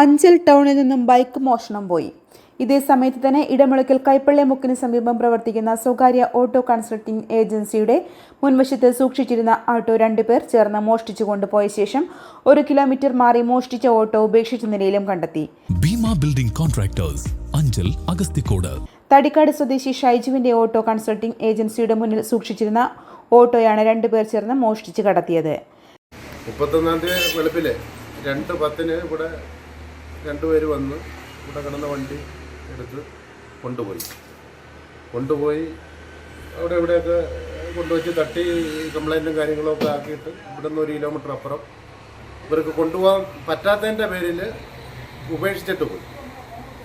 അഞ്ചൽ ടൗണിൽ നിന്നും ബൈക്ക് മോഷണം പോയി. ഇതേ സമയത്ത് തന്നെ ഇടമുളയ്ക്കൽ കൈപ്പള്ളി മുക്കിന് സമീപം പ്രവർത്തിക്കുന്ന സ്വകാര്യ ഓട്ടോ കൺസൾട്ടിംഗ് ഏജൻസിയുടെ മുൻവശത്ത് സൂക്ഷിച്ചിരുന്ന ഓട്ടോ രണ്ടുപേർ ചേർന്ന് മോഷ്ടിച്ചു കൊണ്ടുപോയ ശേഷം ഒരു കിലോമീറ്റർ മാറി മോഷ്ടിച്ച ഓട്ടോ ഉപേക്ഷിച്ച നിലയിലും കണ്ടെത്തി. Bhima building contractors Anchal Agasthikode. Thadikkad സ്വദേശി ഷൈജുവിന്റെ ഓട്ടോ കൺസൾട്ടിംഗ് ഏജൻസിയുടെ മുന്നിൽ സൂക്ഷിച്ചിരുന്ന ഓട്ടോയാണ് രണ്ടുപേർ ചേർന്ന് മോഷ്ടിച്ച് കടത്തിയത്. മുപ്പത്തൊന്നാം തീയതി വെളുപ്പിലെ രണ്ട് പത്തിന് ഇവിടെ രണ്ടുപേര് വന്ന് ഇവിടെ കിടന്ന വണ്ടി എടുത്ത് കൊണ്ടുപോയി. കൊണ്ടുപോയി അവിടെ ഇവിടെയൊക്കെ കൊണ്ടുവച്ച് തട്ടി കംപ്ലൈന്റും കാര്യങ്ങളൊക്കെ ആക്കിയിട്ട് ഇവിടെ നിന്ന് ഒരു കിലോമീറ്റർ അപ്പുറം. ഇവർക്ക് കൊണ്ടുപോകാൻ പറ്റാത്തതിന്റെ പേരിൽ ഉപേക്ഷിച്ചിട്ട് പോയി.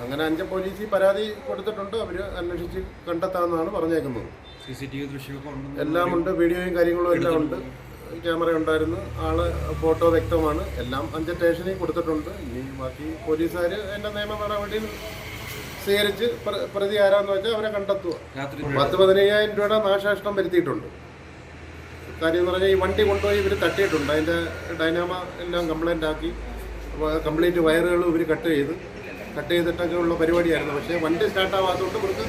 അങ്ങനെ അഞ്ച് പോലീസിൽ പരാതി കൊടുത്തിട്ടുണ്ട്. അവർ അന്വേഷിച്ച് കണ്ടെത്താമെന്നാണ് പറഞ്ഞേക്കുന്നത്. സി സി ടി വി ദൃശ്യമൊക്കെ ഉണ്ടെന്ന് എല്ലാം ഉണ്ട് വീഡിയോയും കാര്യങ്ങളും എല്ലാം ഉണ്ട്. ക്യാമറ ഉണ്ടായിരുന്നു ആൾ ഫോട്ടോ വ്യക്തമാണ്. എല്ലാം അഞ്ച് സ്റ്റേഷനിൽ കൊടുത്തിട്ടുണ്ട്. ഇനി ബാക്കി പോലീസുകാർ എന്റെ നിയമ നടപടിയിൽ സ്വീകരിച്ച് പ്ര- പ്രതി ആരാന്ന് വെച്ചാൽ അവരെ കണ്ടെത്തുക. രാത്രി പത്ത് പതിനയ്യായിരം രൂപയുടെ നാശനഷ്ടം വരുത്തിയിട്ടുണ്ട്. കാര്യം എന്ന് പറഞ്ഞാൽ ഈ വണ്ടി കൊണ്ടുപോയി ഇവർ തട്ടിയിട്ടുണ്ട്. അതിന്റെ ഡൈനാമ എല്ലാം കംപ്ലൈന്റ് ആക്കി. കംപ്ലീറ്റ് വയറുകൾ ഇവർ കട്ട് ചെയ്ത്. കട്ട് ചെയ്തിട്ടൊക്കെ ഉള്ള പരിപാടിയായിരുന്നു. പക്ഷേ വണ്ടി സ്റ്റാർട്ടാവാത്തതുകൊണ്ട് ഇവർക്ക്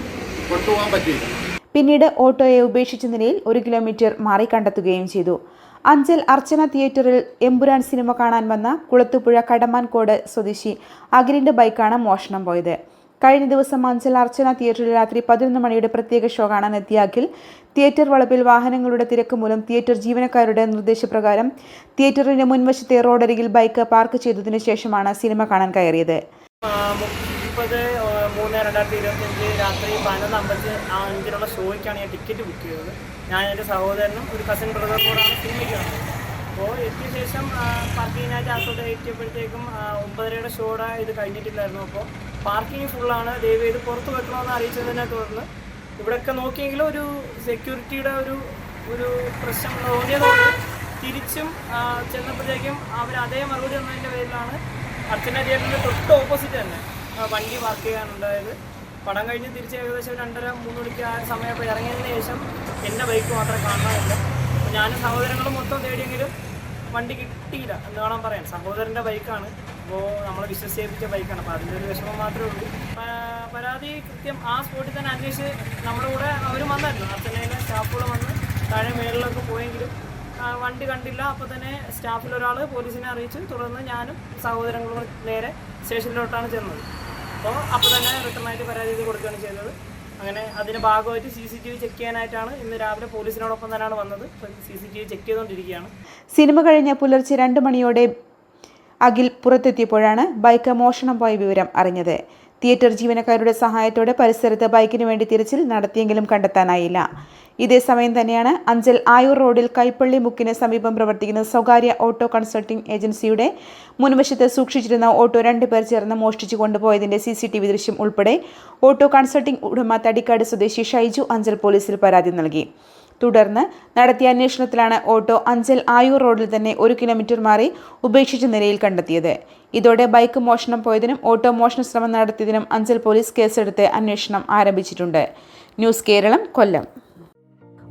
കൊണ്ടുപോകാൻ പറ്റിയില്ല. പിന്നീട് ഓട്ടോയെ ഉപേക്ഷിച്ച നിലയിൽ ഒരു കിലോമീറ്റർ മാറി കണ്ടെത്തുകയും ചെയ്തു. അഞ്ചൽ അർച്ചന തിയേറ്ററിൽ എമ്പുരാൻ സിനിമ കാണാൻ വന്ന കുളത്തുപുഴ കടമാൻകോട് സ്വദേശി അഖിലിന്റെ ബൈക്കാണ് മോഷണം പോയത്. കഴിഞ്ഞ ദിവസം അഞ്ചൽ അർച്ചന തിയേറ്ററിൽ രാത്രി പതിനൊന്ന് മണിയുടെ പ്രത്യേക ഷോ കാണാൻ എത്തിയ അഖിൽ തിയേറ്റർ വളപ്പിൽ വാഹനങ്ങളുടെ തിരക്ക് മൂലം തിയേറ്റർ ജീവനക്കാരുടെ നിർദ്ദേശപ്രകാരം തിയേറ്ററിന്റെ മുൻവശത്തെ റോഡരികിൽ ബൈക്ക് പാർക്ക് ചെയ്തതിനു ശേഷമാണ് സിനിമ കാണാൻ കയറിയത്. മുപ്പത് മൂന്ന് രണ്ടായിരത്തി ഇരുപത്തഞ്ച് രാത്രി പതിനൊന്ന് അമ്പത്തി അഞ്ചിനുള്ള ഷോയ്ക്കാണ് ഞാൻ ടിക്കറ്റ് ബുക്ക് ചെയ്തത്. ഞാൻ എന്റെ സഹോദരനും ഒരു കസിൻ ബ്രദറും കൂടാണ് സിനിമയ്ക്ക് വന്നത്. അപ്പോൾ എത്തിയ ശേഷം പാർക്കിങ്ങിനായിട്ട് അകത്തോട്ട് എത്തിയപ്പോഴത്തേക്കും ഒമ്പതരയുടെ ഷോയുടെ ഇത് കഴിഞ്ഞിട്ടില്ലായിരുന്നു. അപ്പോൾ പാർക്കിംഗ് ഫുള്ളാണ്. ദയവ് ചെയ്ത് പുറത്ത് വെക്കണമെന്ന് അറിയിച്ചതിനെ തുടർന്ന് ഇവിടെയൊക്കെ നോക്കിയെങ്കിലും ഒരു സെക്യൂരിറ്റിയുടെ ഒരു ഒരു പ്രശ്നം തോന്നിയതുകൊണ്ട് തിരിച്ചും ചെന്നപ്പോഴത്തേക്കും അവർ അതേ മറുപടി തന്നതിന്റെ പേരിലാണ് അർച്ചന തിയേറ്ററിന്റെ തൊട്ട് ഓപ്പോസിറ്റ് തന്നെ. വണ്ടി പാർക്ക് ചെയ്യാനുണ്ടായത്. പടം കഴിഞ്ഞ് തിരിച്ച് ഏകദേശം രണ്ടര മൂന്ന് മണിക്ക് ആ സമയപ്പോൾ ഇറങ്ങിയതിന് ശേഷം എന്റെ ബൈക്ക് മാത്രമേ കാണാനില്ല അപ്പോൾ ഞാനും സഹോദരങ്ങളും മൊത്തം തേടിയെങ്കിലും വണ്ടി കിട്ടിയില്ല. എന്ന് വേണം പറയാൻ സഹോദരന്റെ ബൈക്കാണ് അപ്പോൾ നമ്മൾ വിശ്വസിപ്പിച്ച ബൈക്കാണ് അപ്പോൾ അതിന്റെ ഒരു വിഷമം മാത്രമേ ഉള്ളൂ. പരാതി കൃത്യം ആ സ്പോട്ടിൽ തന്നെ അന്വേഷിച്ച് നമ്മുടെ കൂടെ അവർ വന്നായിരുന്നു. അർച്ചനയിലെ സ്റ്റാഫുകൾ വന്ന് താഴെ മേളിലൊക്കെ പോയെങ്കിലും വണ്ടി കണ്ടില്ല. അപ്പോൾ തന്നെ സ്റ്റാഫിൽ ഒരാൾ പോലീസിനെ അറിയിച്ചു. തുടർന്ന് ഞാനും സഹോദരങ്ങളും നേരെ സ്റ്റേഷനിലോട്ടാണ് ചെന്നത്. അപ്പോൾ അപ്പോൾ തന്നെ റിട്ടേൺ ആയിട്ട് പരാതി ചെയ്ത് കൊടുക്കുകയാണ് ചെയ്തത് അങ്ങനെ അതിന് ഭാഗമായിട്ട് C C T V check ചെയ്യാനായിട്ടാണ് ഇന്ന് രാവിലെ പോലീസിനോടൊപ്പം തന്നെയാണ് വന്നത്. C C T V check ചെയ്തുകൊണ്ടിരിക്കുകയാണ്. സിനിമ കഴിഞ്ഞ പുലർച്ചെ രണ്ട് മണിയോടെ അഖിൽ പുറത്തെത്തിയപ്പോഴാണ് ബൈക്ക് മോഷണം പോയ വിവരം അറിഞ്ഞത്. തിയേറ്റർ ജീവനക്കാരുടെ സഹായത്തോടെ പരിസരത്ത് ബൈക്കിന് വേണ്ടി തിരച്ചിൽ നടത്തിയെങ്കിലും കണ്ടെത്താനായില്ല. ഇതേ സമയം തന്നെയാണ് അഞ്ചൽ ആയൂർ റോഡിൽ കൈപ്പള്ളി മുക്കിന് സമീപം പ്രവർത്തിക്കുന്ന സ്വകാര്യ ഓട്ടോ കൺസൾട്ടിംഗ് ഏജൻസിയുടെ മുൻവശത്ത് സൂക്ഷിച്ചിരുന്ന ഓട്ടോ രണ്ടുപേർ ചേർന്ന് മോഷ്ടിച്ചു കൊണ്ടുപോയതിന്റെ സി സി ടി വി ദൃശ്യം ഉൾപ്പെടെ ഓട്ടോ കൺസൾട്ടിംഗ് ഉടമ തടിക്കാട് സ്വദേശി ഷൈജു അഞ്ചൽ പോലീസിൽ പരാതി നൽകി. തുടർന്ന് നടത്തിയ അന്വേഷണത്തിലാണ് ഓട്ടോ അഞ്ചൽ ആയൂർ റോഡിൽ തന്നെ ഒരു കിലോമീറ്റർ മാറി ഉപേക്ഷിച്ച നിലയിൽ കണ്ടെത്തിയത്. ഇതോടെ ബൈക്ക് മോഷണം പോയതിനും ഓട്ടോ മോഷണ ശ്രമം നടത്തിയതിനും അഞ്ചൽ പോലീസ് കേസെടുത്ത് അന്വേഷണം ആരംഭിച്ചിട്ടുണ്ട്. ന്യൂസ് കേരളം കൊല്ലം.